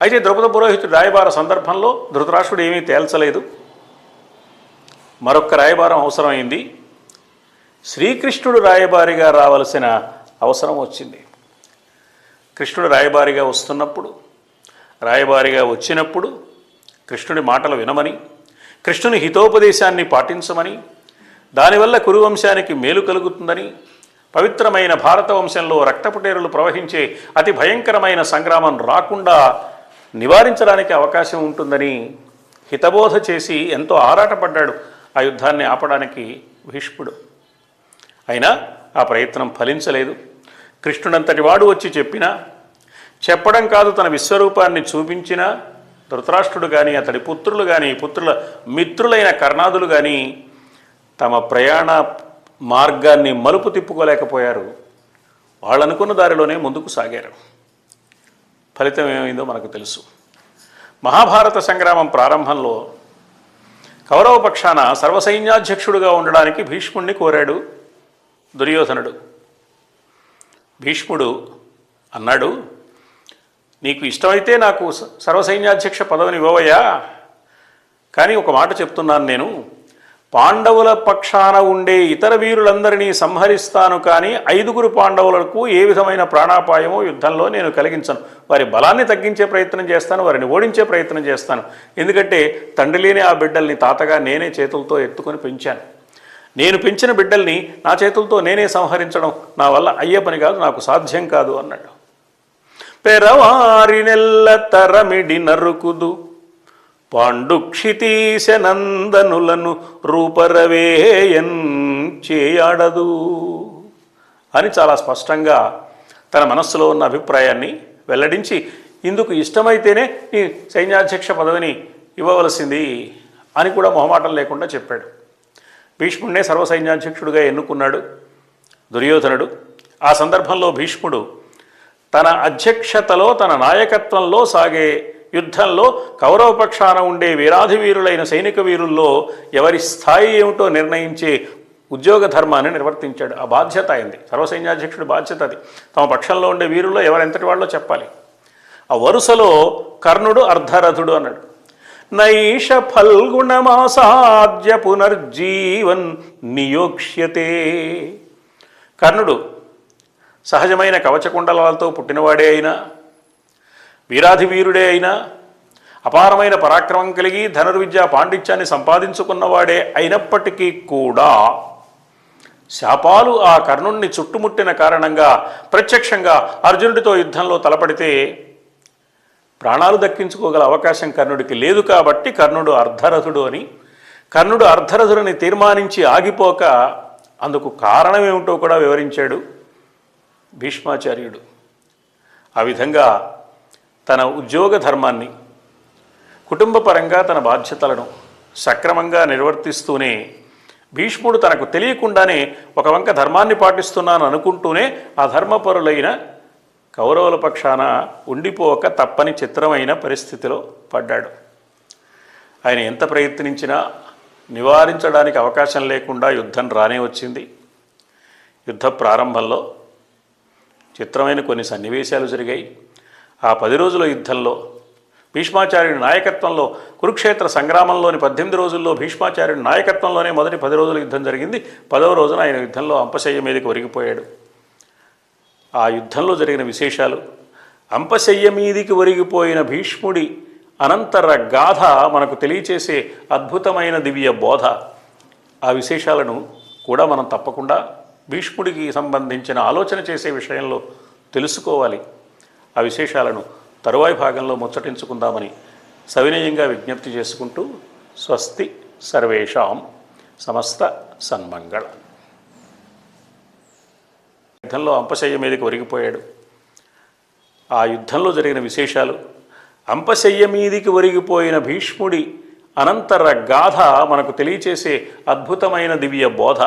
అయితే ద్రౌపద పురోహితుడు రాయబార సందర్భంలో ధృతరాష్ట్రుడు ఏమీ తేల్చలేదు. మరొక్క రాయబారం అవసరమైంది. శ్రీకృష్ణుడు రాయబారిగా రావలసిన అవసరం వచ్చింది. కృష్ణుడు రాయబారిగా వస్తున్నప్పుడు రాయబారిగా వచ్చినప్పుడు కృష్ణుడి మాటలు వినమని కృష్ణుని హితోపదేశాన్ని పాటించమని దానివల్ల కురువంశానికి మేలు కలుగుతుందని పవిత్రమైన భారత వంశంలో రక్తపుటేరులు ప్రవహించే అతి భయంకరమైన సంగ్రామం రాకుండా నివారించడానికి అవకాశం ఉంటుందని హితబోధ చేసి ఎంతో ఆరాటపడ్డాడు ఆ యుద్ధాన్ని ఆపడానికి భీష్ముడు. అయినా ఆ ప్రయత్నం ఫలించలేదు. కృష్ణుడంతటి వాడు వచ్చి చెప్పినా చెప్పడం కాదు తన విశ్వరూపాన్ని చూపించినా ధృతరాష్ట్రుడు కానీ అతడి పుత్రులు కానీ పుత్రుల మిత్రులైన కర్ణాదులు కానీ తమ ప్రయాణ మార్గాన్ని మలుపు తిప్పుకోలేకపోయారు. వాళ్ళనుకున్న దారిలోనే ముందుకు సాగారు. ఫలితం ఏమైందో మనకు తెలుసు. మహాభారత సంగ్రామం ప్రారంభంలో కౌరవ పక్షాన సర్వసైన్యాధ్యక్షుడుగా ఉండడానికి భీష్ముణ్ణి కోరాడు దుర్యోధనుడు. భీష్ముడు అన్నాడు నీకు ఇష్టమైతే నాకు సర్వసైన్యాధ్యక్ష పదవిని ఇవ్వవయ్యా. కానీ ఒక మాట చెప్తున్నాను నేను. పాండవుల పక్షాన ఉండే ఇతర వీరులందరినీ సంహరిస్తాను కానీ ఐదుగురు పాండవులకు ఏ విధమైన ప్రాణాపాయమో యుద్ధంలో నేను కలిగించను. వారి బలాన్ని తగ్గించే ప్రయత్నం చేస్తాను వారిని ఓడించే ప్రయత్నం చేస్తాను. ఎందుకంటే తండ్రి లేని ఆ బిడ్డల్ని తాతగా నేనే చేతులతో ఎత్తుకొని పెంచాను. నేను పెంచిన బిడ్డల్ని నా చేతులతో నేనే సంహరించడం నా వల్ల అయ్యే పని కాదు నాకు సాధ్యం కాదు అన్నాడు. పెరవారి నెల్ల తరమిడి నరుకుదు. పాండుక్షితీశనందనులను రూపరవేయన్ చేయాడదు అని చాలా స్పష్టంగా తన మనస్సులో ఉన్న అభిప్రాయాన్ని వెల్లడించి ఇందుకు ఇష్టమైతేనే ఈ సైన్యాధ్యక్ష పదవిని ఇవ్వవలసింది అని కూడా మొహమాటం లేకుండా చెప్పాడు. భీష్ముడినే సర్వసైన్యాధ్యక్షుడిగా ఎన్నుకున్నాడు దుర్యోధనుడు. ఆ సందర్భంలో భీష్ముడు తన అధ్యక్షతలో తన నాయకత్వంలో సాగే యుద్ధంలో కౌరవ పక్షాన ఉండే వీరాధి వీరులైన సైనిక వీరుల్లో ఎవరి స్థాయి ఏమిటో నిర్ణయించే ఉద్యోగ ధర్మాన్ని నిర్వర్తించాడు. ఆ బాధ్యత అయింది సర్వసైన్యాధ్యక్షుడి బాధ్యత అది. తమ పక్షంలో ఉండే వీరుల్లో ఎవరెంతటి వాళ్ళో చెప్పాలి. ఆ వరుసలో కర్ణుడు అర్ధరథుడు అన్నాడు. నైష ఫల్గుణమాసాద్య పునర్జీవన్ నియోక్ష్యతే. కర్ణుడు సహజమైన కవచకుండలాలతో పుట్టినవాడే అయినా వీరాధి వీరుడే అయినా అపారమైన పరాక్రమం కలిగి ధనుర్విద్యా పాండిత్యాన్ని సంపాదించుకున్నవాడే అయినప్పటికీ కూడా శాపాలు ఆ కర్ణుణ్ణి చుట్టుముట్టిన కారణంగా ప్రత్యక్షంగా అర్జునుడితో యుద్ధంలో తలపడితే ప్రాణాలు దక్కించుకోగల అవకాశం కర్ణుడికి లేదు కాబట్టి కర్ణుడు అర్ధరథుడు అని కర్ణుడు అర్ధరథుడిని తీర్మానించి ఆగిపోక అందుకు కారణమేమిటో కూడా వివరించాడు భీష్మాచార్యుడు. ఆ విధంగా తన ఉద్యోగ ధర్మాన్ని కుటుంబపరంగా తన బాధ్యతలను సక్రమంగా నిర్వర్తిస్తూనే భీష్ముడు తనకు తెలియకుండానే ఒక వంక ధర్మాన్ని పాటిస్తున్నాను అనుకుంటూనే ఆ ధర్మపరులైన కౌరవుల పక్షాన ఉండిపోక తప్పని చిత్రమైన పరిస్థితిలో పడ్డాడు. ఆయన ఎంత ప్రయత్నించినా నివారించడానికి అవకాశం లేకుండా యుద్ధం రానే వచ్చింది. యుద్ధ ప్రారంభంలో చిత్రమైన కొన్ని సన్నివేశాలు జరిగాయి. ఆ పది రోజుల యుద్ధంలో భీష్మాచార్యుడి నాయకత్వంలో కురుక్షేత్ర సంగ్రామంలోని పద్దెనిమిది రోజుల్లో భీష్మాచార్యుడి నాయకత్వంలోనే మొదటి పది రోజుల యుద్ధం జరిగింది. పదవ రోజున ఆయన యుద్ధంలో అంపశయ్య మీదకి ఒరిగిపోయాడు. ఆ యుద్ధంలో జరిగిన విశేషాలు అంపశయ్య మీదికి ఒరిగిపోయిన భీష్ముడి అనంతర గాథ మనకు తెలియచేసే అద్భుతమైన దివ్య బోధ. ఆ విశేషాలను కూడా మనం తప్పకుండా భీష్ముడికి సంబంధించిన ఆలోచన చేసే విషయంలో తెలుసుకోవాలి. ఆ విశేషాలను తరువాయి భాగంలో ముచ్చటించుకుందామని సవినయంగా విజ్ఞప్తి చేసుకుంటూ స్వస్తి సర్వేషాం సమస్త సన్మంగళ. యుద్ధంలో అంపశయ్య మీదకి ఒరిగిపోయాడు. ఆ యుద్ధంలో జరిగిన విశేషాలు అంపశయ్య మీదికి ఒరిగిపోయిన భీష్ముడి అనంతర గాథ మనకు తెలియచేసే అద్భుతమైన దివ్య బోధ.